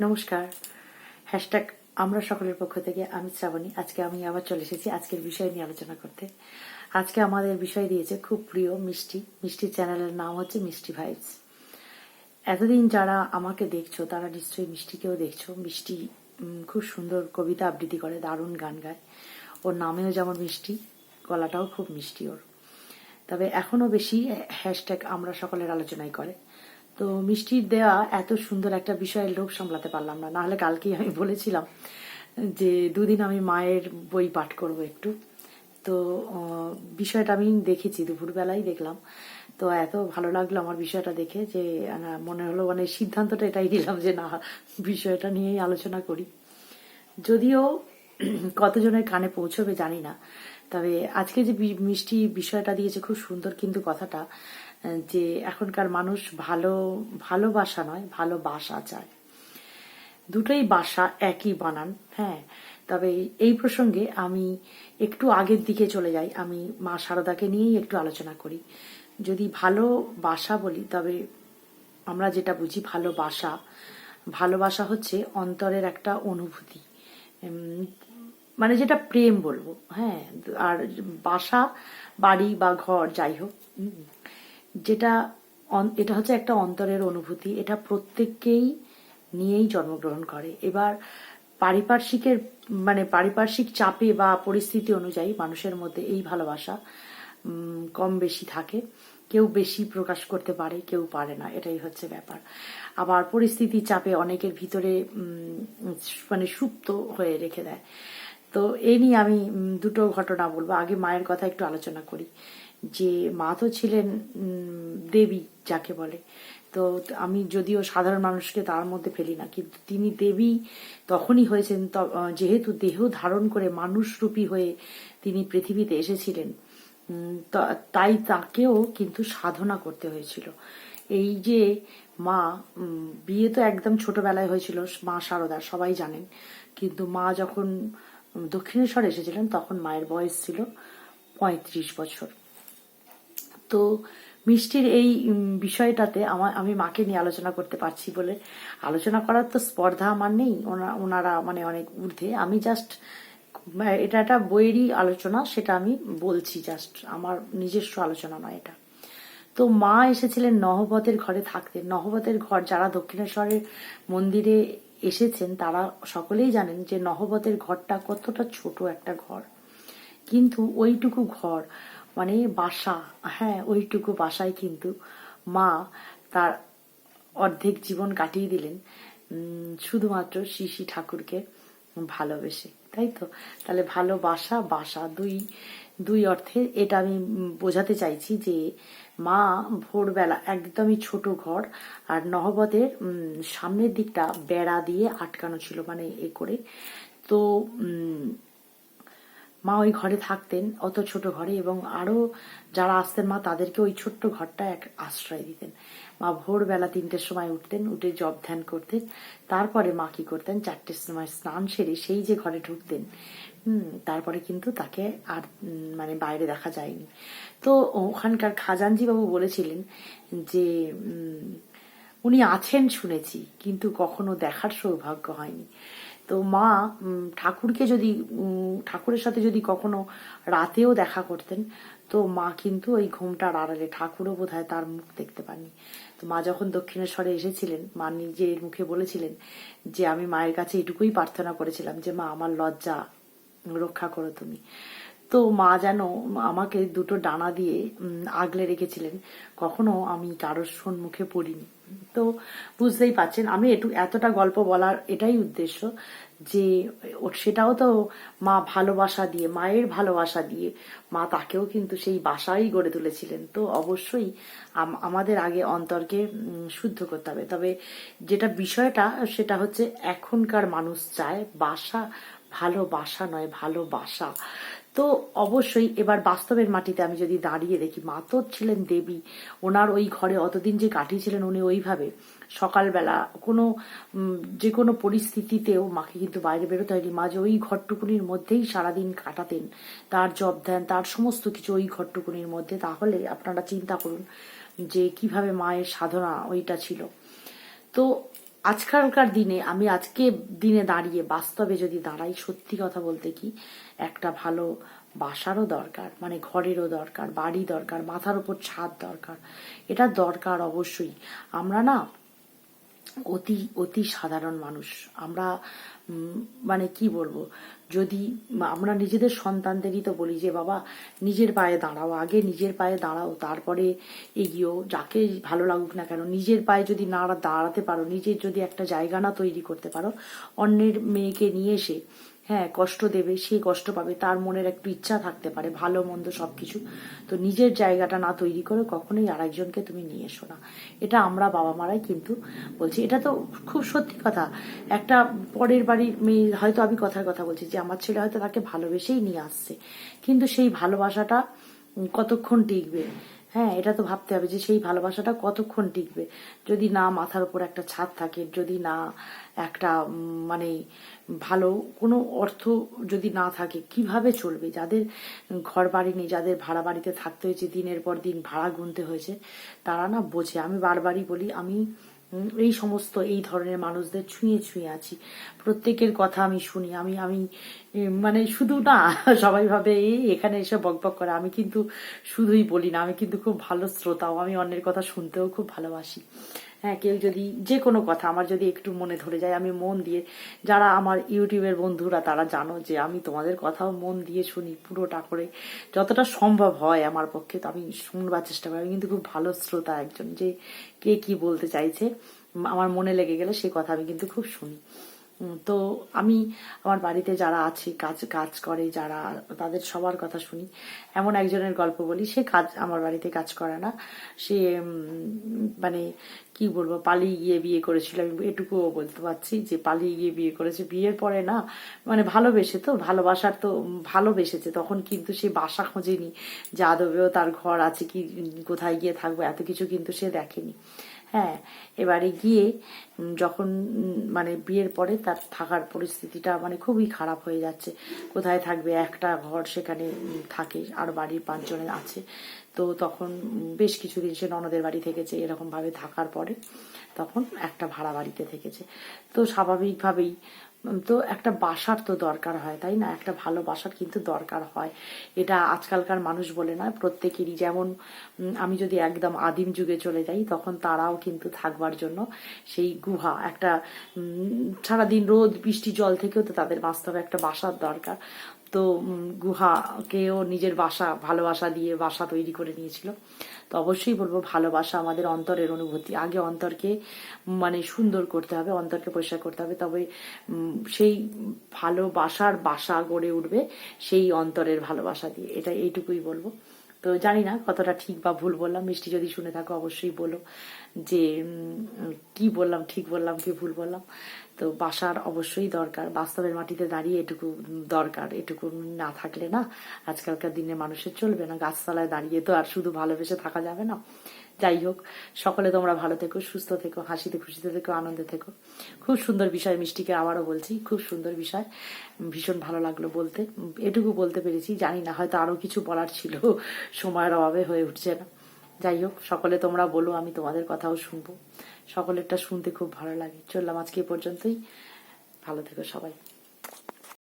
নমস্কার। হ্যাশট্যাগ আমরা সকলের পক্ষ থেকে, আমি শ্রাবণী। আজকে আমি আবার চলে এসেছি আজকের বিষয় নিয়ে আলোচনা করতে। আজকে আমাদের বিষয় দিয়েছে খুব প্রিয় মিষ্টি। মিষ্টি চ্যানেলের নাম হচ্ছে মিষ্টি ভাইবস। এতদিন যারা আমাকে দেখছ, তারা নিশ্চয়ই মিষ্টিকেও দেখছ। মিষ্টি খুব সুন্দর কবিতা আবৃত্তি করে, দারুণ গান গায়। ওর নামেও যেমন মিষ্টি, গলাটাও খুব মিষ্টি ওর। তবে এখনও বেশি হ্যাশট্যাগ আমরা সকলের আলোচনায় করে। তো মিষ্টির দেওয়া এত সুন্দর একটা বিষয়ের লোভ সামলাতে পারলাম না। নাহলে কালকেই আমি বলেছিলাম যে দুদিন আমি মায়ের বই পাঠ করব একটু। তো বিষয়টা আমি দেখেছি দুপুরবেলায় দেখলাম। তো এত ভালো লাগল আমার বিষয়টা দেখে যে মনে হলো মানে সিদ্ধান্তটা এটাই দিলাম যে না, বিষয়টা নিয়েই আলোচনা করি। যদিও কতজনের কানে পৌঁছবে জানি না। তবে আজকে যে মিষ্টি বিষয়টা দিয়েছে খুব সুন্দর কিন্তু কথাটা যে এখনকার মানুষ ভালো, ভালোবাসা নয় ভালোবাসা চায়। দুটোই বাসা একই বানান হ্যাঁ। তবে এই প্রসঙ্গে আমি একটু আগের দিকে চলে যাই। আমি মা শারদাকে নিয়েই একটু আলোচনা করি। যদি ভালোবাসা বলি, তবে আমরা যেটা বুঝি ভালোবাসা ভালোবাসা হচ্ছে অন্তরের একটা অনুভূতি। মানে যেটা প্রেম বলব হ্যাঁ। আর বাসা, বাড়ি বা ঘর, যাই হোক যেটা এটা হচ্ছে একটা অন্তরের অনুভূতি। এটা প্রত্যেককেই নিয়েই জন্মগ্রহণ করে। এবার পারিপার্শ্বিকের মানে পারিপার্শ্বিক চাপে বা পরিস্থিতি অনুযায়ী মানুষের মধ্যে এই ভালোবাসা কম বেশি থাকে। কেউ বেশি প্রকাশ করতে পারে, কেউ পারে না। এটাই হচ্ছে ব্যাপার। আবার পরিস্থিতি চাপে অনেকের ভিতরে মানে সুপ্ত হয়ে রেখে দেয়। তো এই নিয়ে আমি দুটো ঘটনা বলব। আগে মায়ের কথা একটু আলোচনা করি। যে মা তো ছিলেন দেবী যাকে বলে। তো আমি যদিও সাধারণ মানুষকে তার মধ্যে ফেলি না, কিন্তু তিনি দেবী তখনই হয়েছেন যেহেতু দেহ ধারণ করে মানুষরূপী হয়ে তিনি পৃথিবীতে এসেছিলেন তাই তাকেও কিন্তু সাধনা করতে হয়েছিল। এই যে মা বিয়ে তো একদম ছোটবেলায় হয়েছিল, মা শারদা সবাই জানেন। কিন্তু মা যখন দক্ষিণেশ্বর এসেছিলেন, তখন মায়ের বয়স ছিল পঁয়ত্রিশ বছর। তো মিষ্টির এই বিষয়টাতে আমার, আমি মাকে নিয়ে আলোচনা করতে পারছি বলে। আলোচনা করার তো স্পর্ধা আমার নেই, ওনা- ওনারা মানে অনেক ঊর্ধ্বে। আমি জাস্ট এটা একটা বইয়েরই আলোচনা, সেটা আমি বলছি জাস্ট আমার নিজস্ব আলোচনা নয় এটা। তো মা এসেছিলেন নহবতের ঘরে থাকতেন নহবতের ঘর যারা দক্ষিণেশ্বরের মন্দিরে এসেছেন, তারা সকলেই জানেন যে নহবতের ঘরটা কতটা ছোট একটা ঘর। কিন্তু ওইটুকু ঘর মানে বাসা হ্যাঁ ওইটুকু বাসায় কিন্তু মা তার অর্ধেক জীবন কাটিয়ে দিলেন। শুধুমাত্র শ্রী ঠাকুরকে ভালোবেসে, তাই তো? তাহলে ভালোবাসা বাসা দুই দুই অর্থে এটা আমি বোঝাতে চাইছি যে মা ভোরবেলা একদমই ছোট ঘর আর নহবতের সামনের দিকটা বেড়া দিয়ে আটকানো ছিল মানে এ করে। তো মা ওই ঘরে থাকতেন, অত ছোট ঘরে, এবং আরও যারা আসতেন মা, তাদেরকে ওই ছোট্ট ঘরটা এক আশ্রয় দিতেন। মা ভোরবেলা তিনটের সময় উঠতেন, উঠে জব ধ্যান করতেন। তারপরে মা কি করতেন, চারটের সময় স্নান সেরে সেই যে ঘরে ঢুকতেন, হুম, তারপরে কিন্তু তাকে আর মানে বাইরে দেখা যায়নি। তো ওখানকার খাজানজি বাবু বলেছিলেন যে উনি আছেন শুনেছি, কিন্তু কখনো দেখার সৌভাগ্য হয়নি। তো মা ঠাকুরকে যদি ঠাকুরের সাথে যদি কখনো রাতেও দেখা করতেন, তো মা কিন্তু ওই ঘুমটার আড়ালে, ঠাকুরও বোধ তার মুখ দেখতে পাননি। তো মা যখন দক্ষিণেশ্বরে এসেছিলেন, মা নিজের মুখে বলেছিলেন যে, আমি মায়ের কাছে এটুকুই প্রার্থনা করেছিলাম যে, মা, আমার লজ্জা রক্ষা করো তুমি। তো মা যেন আমাকে দুটো ডানা দিয়ে আগলে রেখেছিলেন, কখনো আমি কারোর সম্মুখে পড়িনি। তো বুঝতেই পাচ্ছেন আমি একটু এতটা গল্প বলার এটাই উদ্দেশ্য যে সেটাও তো মা ভালোবাসা দিয়ে, মায়ের ভালোবাসা দিয়ে, মা তাকেও কিন্তু সেই বাসাই গড়ে তুলেছিলেন। তো অবশ্যই আমাদের আগে অন্তরকে শুদ্ধ করতে হবে। তবে যেটা বিষয়টা, সেটা হচ্ছে এখনকার মানুষ চায় বাসা, ভালোবাসা নয় ভালোবাসা। তো অবশ্যই এবার বাস্তবের মাটিতে আমি যদি দাঁড়িয়ে দেখি, মা তো ছিলেন দেবী, ওনার ওই ঘরে অতদিন যে কাটিয়েছিলেন উনি ওইভাবে। সকালবেলা কোনো যে কোনো পরিস্থিতিতেও মাকে কিন্তু বাইরে বেরোতে হয়নি। মা যে ওই ঘরটুকুনির মধ্যেই সারাদিন কাটাতেন, তার জব দেন, তার সমস্ত কিছু ওই ঘরটুকুনির মধ্যে। তাহলে আপনারা চিন্তা করুন যে কীভাবে মায়ের সাধনা ওইটা ছিল। তো আজকালকার দিনে, আমি আজকে দিনে দাঁড়িয়ে বাস্তবে যদি দাঁড়াই, সত্যি কথা বলতে কি, একটা ভালো বাসারও দরকার মানে ঘরেরও দরকার, বাড়ি দরকার, মাথার উপর ছাদ দরকার। এটা দরকার অবশ্যই। আমরা না অতি অতি সাধারণ মানুষ। আমরা মানে কি বলব? যদি আমরা নিজেদের সন্তানদেরই তো বলি যে, বাবা, নিজের পায়ে দাঁড়াও, আগে নিজের পায়ে দাঁড়াও, তারপরে এগিয়েও, যাকে ভালো লাগুক না কেন, নিজের পায়ে যদি না দাঁড়াতে পারো, নিজের যদি একটা জায়গা না তৈরি করতে পারো, অন্যের মেয়েকে নিয়ে এসে হ্যাঁ কষ্ট দেবে, সে কষ্ট পাবে, তার মনের একটু ইচ্ছা থাকতে পারে, ভালো, মন্দ সবকিছু, তো নিজের জায়গাটা না তৈরি করে কখনোই আরেকজনকে তুমি নিয়ে এসো না। এটা আমরা বাবা মারাই কিন্তু বলছি। এটা তো খুব সত্যি কথা। একটা পরের বাড়ির মেয়ে, হয়তো আমি কথার কথা বলছি, যে আমার ছেলে হয়তো তাকে ভালোবেসেই নিয়ে আসছে। কিন্তু সেই ভালোবাসাটা কতক্ষণ টিকবে? হ্যাঁ এটা তো ভাবতে হবে যে সেই ভালোবাসাটা কতক্ষণ টিকবে? যদি না মাথার উপর একটা ছাদ থাকে, যদি না একটা মানে ভালো কোনো অর্থ যদি না থাকে, কীভাবে চলবে? যাদের ঘর বাড়ি নেই, যাদের ভাড়া বাড়িতে থাকতে হয়েছে, দিনের পর দিন ভাড়া গুনতে হয়েছে, তারা না বোঝে। আমি বারবারই বলি, আমি এই সমস্ত, এই ধরনের মানুষদের ছুঁয়ে ছুঁয়ে আছি। প্রত্যেকের কথা আমি শুনি, আমি আমি মানে শুধু না, সবাই ভাবে এখানে এসে বকবক করে। আমি কিন্তু শুধুই বলি না, আমি কিন্তু খুব ভালো শ্রোতাও, আমি অন্যের কথা শুনতেও খুব ভালোবাসি। হ্যাঁ কেউ যদি যে কোনো কথা আমার যদি একটু মনে ধরে যায়, আমি মন দিয়ে, যারা আমার ইউটিউবের বন্ধুরা, তারা জানো যে আমি তোমাদের কথাও মন দিয়ে শুনি, পুরোটা করে যতটা সম্ভব হয় আমার পক্ষে, তো আমি শুনবার চেষ্টা করি। আমি কিন্তু খুব ভালো শ্রোতা একজন যে কে কি বলতে চাইছে, আমার মনে লেগে গেলে সেই কথা আমি কিন্তু খুব শুনি। তো আমি আমার বাড়িতে যারা আছে, কাজ কাজ করে, যারা, তাদের সবার কথা শুনি। এমন একজনের গল্প বলি, সে কাজ, আমার বাড়িতে কাজ করে না। সে মানে কি বলব, পালিয়ে গিয়ে বিয়ে করেছিল। আমি এটুকুও বলতে পারছি যে পালিয়ে গিয়ে বিয়ে করেছে। বিয়ের পরে না মানে ভালোবেসে তো, ভালোবাসার তো ভালোবেসেছে। তখন কিন্তু সে বাসা খোঁজেনি যে আদবেও তার ঘর আছে কি, কোথায় গিয়ে থাকব, এত কিছু কিন্তু সে দেখেনি। হ্যাঁ এবারে গিয়ে যখন মানে বিয়ের পরে তার থাকার পরিস্থিতিটা মানে খুবই খারাপ হয়ে যাচ্ছে। কোথায় থাকবে? একটা ঘর সেখানে থাকে, আর বাড়ির পাঁচজনে আছে। তো তখন বেশ কিছুদিন সে ননদের বাড়ি থেকেছে এরকমভাবে থাকার পরে। তখন একটা ভাড়া বাড়িতে থেকেছে। তো স্বাভাবিকভাবেই তো একটা বাসার তো দরকার হয়, তাই না? একটা ভালো বাসার কিন্তু দরকার হয়। এটা আজকালকার মানুষ বলে নয়, প্রত্যেকেরই যেমন আমি যদি একদম আদিম যুগে চলে যাই, তখন তারাও কিন্তু থাকবার জন্য সেই গুহা, একটা সারাদিন রোদ, বৃষ্টি, জল থেকেও তো তাদের বাস্তবে একটা বাসার দরকার। তো গুহা গুহাকেও নিজের বাসা ভালোবাসা দিয়ে বাসা তৈরি করে নিয়েছিল। তো অবশ্যই বলব, ভালোবাসা আমাদের অন্তরের অনুভূতি। আগে অন্তরকে মানে সুন্দর করতে হবে, অন্তরকে পরিষ্কার করতে হবে। তবে সেই ভালোবাসার বাসা গড়ে উঠবে সেই অন্তরের ভালোবাসা দিয়ে। এটা এইটুকুই বলব। তো জানি না কতটা ঠিক বা ভুল বললাম। মিষ্টি যদি শুনে থাকো, অবশ্যই বলো যে কি বললাম, ঠিক বললাম, কি ভুল বললাম। তো বাসার অবশ্যই দরকার। বাস্তবের মাটিতে দাঁড়িয়ে এটুকু দরকার। এটুকু না থাকলে না, আজকালকার দিনে মানুষের চলবে না। গাছতলায় দাঁড়িয়ে তো আর শুধু ভালোবেসে থাকা যাবে না। যাই হোক, সকলে তোমরা ভালো থেকো, সুস্থ থেকো, হাসিতে খুশিতে থেকো, আনন্দে থেকো। খুব সুন্দর বিষয় মিষ্টিকে আবারও বলছি, খুব সুন্দর বিষয়। ভীষণ ভালো লাগল বলতে। এটুকু বলতে পেরেছি, জানি না, হয়তো আরও কিছু বলার ছিল, সময়ের অভাবে হয়ে উঠছে না। যাই হোক, সকলে তোমরা বলো, আমি তোমাদের কথাও শুনব। সকলেরটা শুনতে খুব ভালো লাগে। চললাম আজকে পর্যন্তই। ভালো থেকো সবাই।